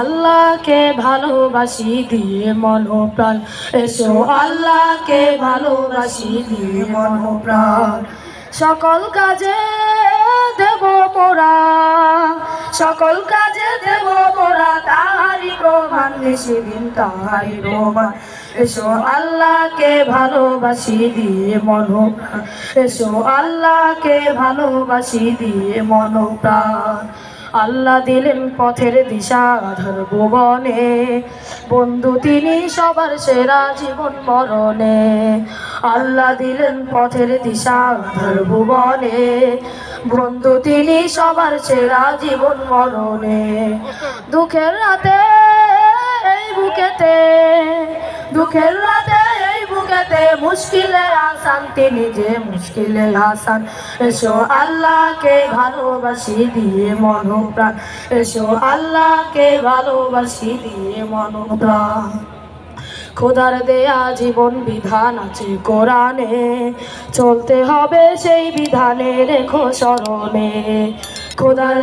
আল্লাহকে ভালোবাসি, দিয়ে মনোপ্রাণ। এসো আল্লাহকে ভালোবাসি, দিয়ে মনোপ্রাণ। সকল কাজে দেব মোরা সকল কাজে দেব মোরা তাহারি প্রমাণ সেদিন তাহারি প্রমাণ। এসো আল্লাহকে ভালোবাসি, দিয়ে মনোপ্রাণ। এসো আল্লাহকে ভালোবাসি, দিয়ে মনোপ্রাণ। আল্লাহ দিলেন পথের দিশা আধার ভুবনে। বন্ধু, তিনি সবার সেরা জীবন মরণে। আল্লাহ দিলেন পথের দিশা আধার ভুবনে। বন্ধু, তিনি সবার সেরা জীবন মরণে। দুঃখের রাতে এই বুকেতে, দুঃখের রাতে এই বুকেতে মুশকিলে আসান তিনি যে মুশকিলে আসান এসো আল্লাহকে ভালোবাসি দিয়ে মনোপ্রাণ। এসো আল্লাহকে ভালোবাসি দিয়ে মনোপ্রাণ। খোদার দেয়া জীবন বিধান আছে কোরআনে। চলতে হবে সেই বিধানে রেখো স্মরণে। খোদার